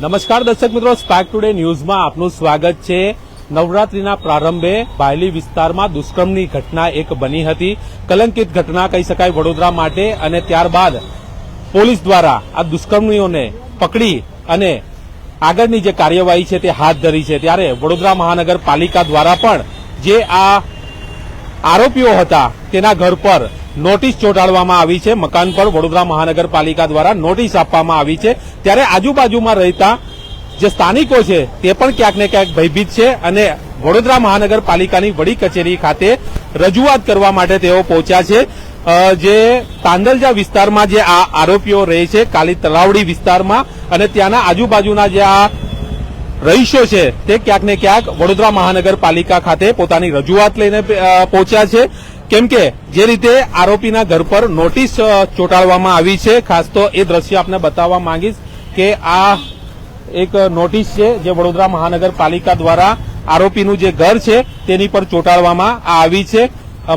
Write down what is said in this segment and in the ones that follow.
નમસ્કાર દર્શક મિત્રો સ્પાર્ક ટુડે ન્યૂઝમાં આપનું સ્વાગત છે. નવરાત્રીના પ્રારંભે બાયલી વિસ્તારમાં દુષ્કર્મની ઘટના એક બની હતી. કલંકિત ઘટના કહી શકાય વડોદરા માટે અને ત્યારબાદ પોલીસ દ્વારા આ દુષ્કર્મીઓને પકડી અને આગળની જે કાર્યવાહી છે તે હાથ ધરી છે. ત્યારે વડોદરા મહાનગરપાલિકા દ્વારા પણ જે આ આરોપીઓ હતા, તેના ઘર પર નોટિસ ચોંટાડવામાં આવી છે. મકાન પર વડોદરા મહાનગરપાલિકા દ્વારા નોટિસ આપવામાં આવી છે. ત્યારે આજુબાજુમાં રહેતા જે સ્થાનિકો છે, તે પણ ક્યાંક ને ક્યાંક ભયભીત છે અને વડોદરા મહાનગરપાલિકાની વડી કચેરી ખાતે રજૂઆત કરવા માટે તેઓ પહોંચ્યા છે. જે તાંદલજા વિસ્તારમાં જે આ આરોપીઓ રહે છે, કાલી તલાવડી વિસ્તારમાં અને ત્યાંના આજુબાજુના જે આ રહીશો છે, તે ક્યાંક ને ક્યાંક વડોદરા મહાનગરપાલિકા ખાતે પોતાની રજૂઆત લઈને પહોંચ્યા છે. કેમ કે જે રીતે આરોપીના ઘર પર નોટિસ ચોંટાડવામાં આવી છે, ખાસ તો એ દ્રશ્ય આપને બતાવવા માંગીશ કે આ એક નોટિસ છે જે વડોદરા મહાનગરપાલિકા દ્વારા આરોપીનું જે ઘર છે તેની પર ચોંટાડવામાં આવી છે.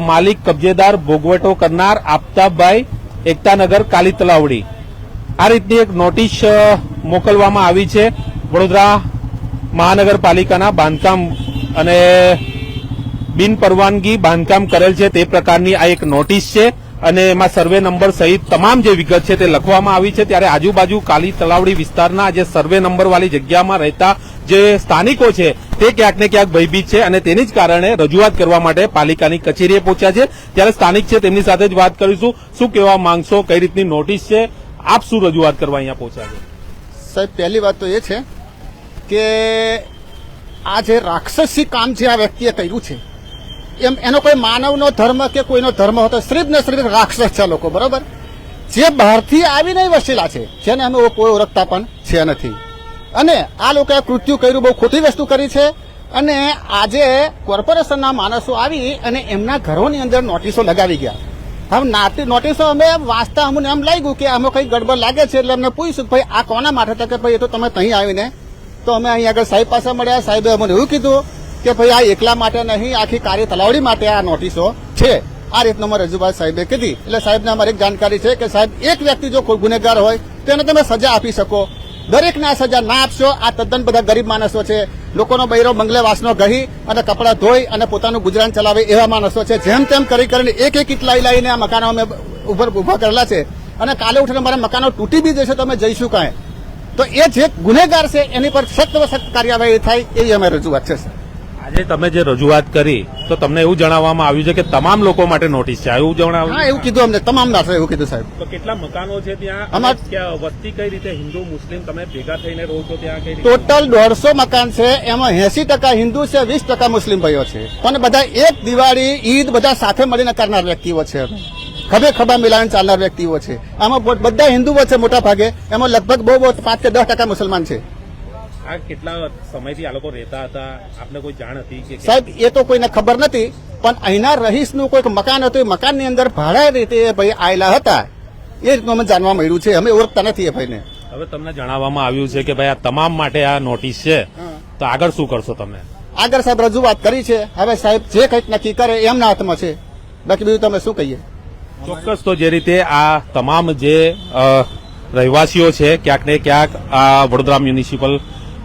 માલિક કબજેદાર ભોગવટો કરનાર આફતાબભાઈ એકતાનગર કાલી તલાવડી આ રીતની એક નોટિસ મોકલવામાં આવી છે વડોદરા મહાનગરપાલિકાના બાંધકામ અને બિન પરવાનગી બાંધકામ કરેલ છે તે પ્રકારની આ એક નોટિસ છે અને એમાં સર્વે નંબર સહિત તમામ જે વિગત છે તે લખવામાં આવી છે. ત્યારે આજુબાજુ કાલી તલાવડી વિસ્તારના જે સર્વે નંબરવાળી જગ્યામાં રહેતા જે સ્થાનિકો છે તે ક્યાંક ને ક્યાંક ભયભીત છે અને તેની જ કારણે રજૂઆત કરવા માટે પાલિકાની કચેરીએ પહોંચ્યા છે. ત્યારે સ્થાનિક છે તેમની સાથે જ વાત કરીશું. શું કહેવા માંગશો? કઈ રીતની નોટિસ છે? આપ શું રજૂઆત કરવા અહીંયા પહોંચ્યા છે? સાહેબ, પહેલી વાત તો એ છે કે આ જે રાક્ષસી કામ જે આ વ્યક્તિએ કર્યું છે એમ, એનો કોઈ માનવનો ધર્મ કે કોઈનો ધર્મ હતો શ્રીફ ને શ્રીફ રાક્ષસ છે લોકો, બરોબર? જે બહારથી આવીને વસેલા છે, જેને અમે કોઈ ઓળખતા પણ છે નથી. અને આ લોકોએ કૃત્યુ કર્યું, બહુ ખોટી વસ્તુ કરી છે. અને આજે કોર્પોરેશનના માણસો આવી અને એમના ઘરોની અંદર નોટિસો લગાવી ગયા. હવે નાટી, નોટિસો અમે વાંચતા અમને એમ લાગ્યું કે આમાં કંઈ ગડબડ લાગે છે એટલે અમને પૂછ્યું ભાઈ, આ કોના માટે કે ભાઈ, એ તો તમે અહીં આવીને તો અમે અહીં આગળ સાહેબ પાસે મળ્યા, સાહેબે અમને એવું કીધું કે ભાઈ આ એકલા માટે નહીં, આખી કાર્ય તલાવડી માટે આ નોટિસો છે. આ રીતનો અમારે રજૂઆત સાહેબે કીધી. એટલે સાહેબને અમારે એક જાણકારી છે કે સાહેબ, એક વ્યક્તિ જો કોઈ ગુનેગાર હોય તો એને તમે સજા આપી શકો. દરેકને આ સજા ના આપશો. આ તદ્દન બધા ગરીબ માણસો છે. લોકોનો બૈરો બંગલે વાસનો ગહી અને કપડાં ધોઈ અને પોતાનું ગુજરાન ચલાવે એવા માણસો છે. જેમ તેમ કરી કરીને એક એક ઈટ લાઈ લાઈને આ મકાનો અમે ઉપર ઊભા કરેલા છે. અને કાલે ઉઠીને મારા મકાનો તૂટી બી જશે, તો અમે જઈશું કાંઈ? તો એ જે ગુનેગાર છે, એની પર સખ્ત સખ્ત કાર્યવાહી થાય, એવી અમે રજૂઆત છે સર આજે તમે જે રજૂઆત કરી તો તમને એવું જણાવવામાં આવ્યું છે કે તમામ લોકો માટે નોટિસ છે. એવું જણાવ્યું? હા એવું કીધું અમને. તમામ દાસે એવું કીધું સાહેબ. તો કેટલા મકાનો છે ત્યાં? અમાર- વસ્તી કઈ રીતે? હિન્દુ મુસ્લિમ તમે ભેગા થઈને રહો છો ત્યાં કઈ ટોટલ દોઢસો મકાન છે એમાં એસી ટકા હિન્દુ છે વીસ ટકા મુસ્લિમ ભાઈઓ છે. પણ બધા એક દિવાળી ઈદ બધા સાથે મળીને કરનાર વ્યક્તિઓ છે. ખભે ખભા મિલાવીને ચાલનાર વ્યક્તિઓ છે. આમાં બધા હિન્દુઓ છે મોટા ભાગે એમાં લગભગ બહુ બહુ પાંચ કે દસ ટકા મુસલમાન છે. આ કેટલા સમયથી આ લોકો રહેતા હતા? આપને કોઈ જાણ હતી કે સાહેબ એ તો કોઈને ખબર નથી પણ અહીંના રહીશનું કોઈક મકાન હતું એ મકાનની અંદર ભાડા રીતે ભાઈ આવેલા હતા. એ રીતનું અમે જાણવા મળ્યું છે અમે ઓળખતા નથી એ ભાઈને. હવે તમને જણાવવામાં આવ્યું છે કે ભાઈ આ તમામ માટે આ નોટિસ છે. તો આગળ શું કરશો તમે? આગળ સાહેબ રજૂઆત કરી છે. હવે સાહેબ જે કંઈક નક્કી કરે એમના હાથમાં છે. બાકી બીજું તમે શું કહીએ? ચોક્કસ તો જે રીતે આ તમામ જે રહેવાસીઓ છે ક્યાંક ને ક્યાંક આ વડોદરા મ્યુનિસિપલ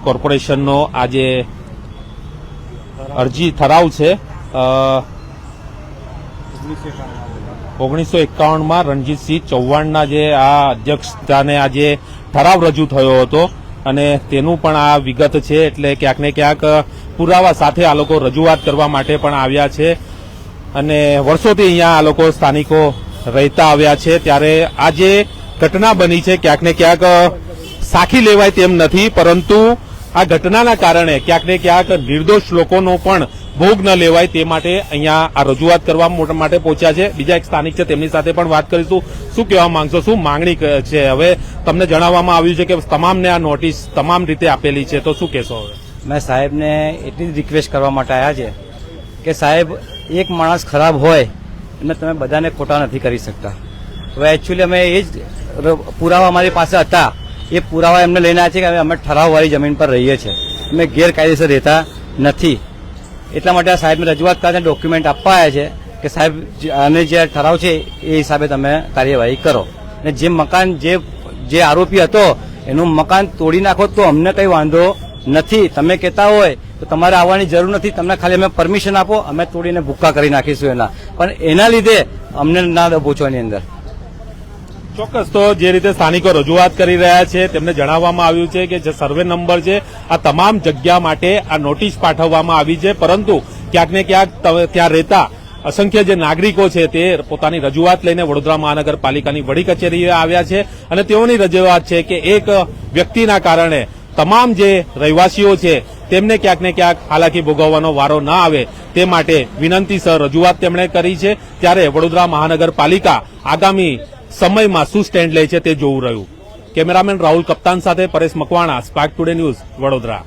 કોર્પોરેશનનો આ જે અરજી ઠરાવ છે ઓગણીસો એકાવનમાં રણજીતસિંહ ચૌહાણના જે આ અધ્યક્ષતાને આ જે ઠરાવ રજૂ થયો હતો અને તેનું પણ આ વિગત છે એટલે ક્યાંક ને ક્યાંક પુરાવા સાથે આ લોકો રજૂઆત કરવા માટે પણ આવ્યા છે અને વર્ષોથી અહીંયા આ લોકો સ્થાનિકો રહેતા આવ્યા છે. ત્યારે આ જે ઘટના બની છે, ક્યાંક ને ક્યાંક સાખી લેવાય તેમ નથી, પરંતુ આ ઘટનાના કારણે ક્યાંક ને ક્યાંક નિર્દોષ લોકોનો પણ ભોગ ન લેવાય તે માટે અહીંયા આ રજૂઆત કરવા મોટા પહોંચ્યા છે. બીજા એક સ્થાનિક છે, તેમની સાથે પણ વાત કરીશું. શું કહેવા માંગશો? શું માંગણી છે? હવે તમને જણાવવામાં આવ્યું છે કે તમામને આ નોટિસ તમામ રીતે આપેલી છે. તો શું કહેશો હવે? મેં સાહેબને એટલી જ રિક્વેસ્ટ કરવા માટે આવ્યા છે કે સાહેબ, એક માણસ ખરાબ હોય એટલે તમે બધાને ખોટા નથી કરી શકતા. હવે એકચ્યુઅલી અમે એ જ પુરાવા અમારી પાસે હતા. એ પુરાવા એમને લઈને આવ્યા છે કે અમે ઠરાવવાળી જમીન પર રહીએ છીએ. અમે ગેરકાયદેસર રહેતા નથી. એટલા માટે આ સાહેબને રજૂઆત કરતા ડોક્યુમેન્ટ આપવા આવ્યા છે કે સાહેબ આને જે ઠરાવ છે, એ હિસાબે તમે કાર્યવાહી કરો. અને જે મકાન, જે જે આરોપી હતો, એનું મકાન તોડી નાખો તો અમને કંઈ વાંધો નથી. તમે કહેતા હોય તો તમારે આવવાની જરૂર નથી. તમને ખાલી અમે પરમિશન આપો, અમે તોડીને ભૂક્કા કરી નાખીશું એના. પણ એના લીધે અમને ના દબોચવાની અંદર. ચોક્કસ, તો જે રીતે સ્થાનિકો રજૂઆત કરી રહ્યા છે, તેમને જણાવવામાં આવ્યું છે કે જે સર્વે નંબર છે, આ તમામ જગ્યા માટે આ નોટિસ પાઠવવામાં આવી છે, પરંતુ ક્યાંક ને ક્યાંક ત્યાં રહેતા અસંખ્ય જે નાગરિકો છે તે પોતાની રજૂઆત લઈને વડોદરા મહાનગરપાલિકાની વડી કચેરીએ આવ્યા છે અને તેઓની રજૂઆત છે કે એક વ્યક્તિના કારણે તમામ જે રહેવાસીઓ છે, તેમને ક્યાંક ને ક્યાંક હાલાકી ભોગવવાનો વારો ન આવે, તે માટે વિનંતીસર રજૂઆત તેમણે કરી છે. ત્યારે વડોદરા મહાનગરપાલિકા આગામી સમયમાં શું સ્ટેન્ડ લે છે તે જોવું રહ્યું. કેમેરામેન રાહુલ કપ્તાન સાથે Paresh Makwana, spark today news Vadodara.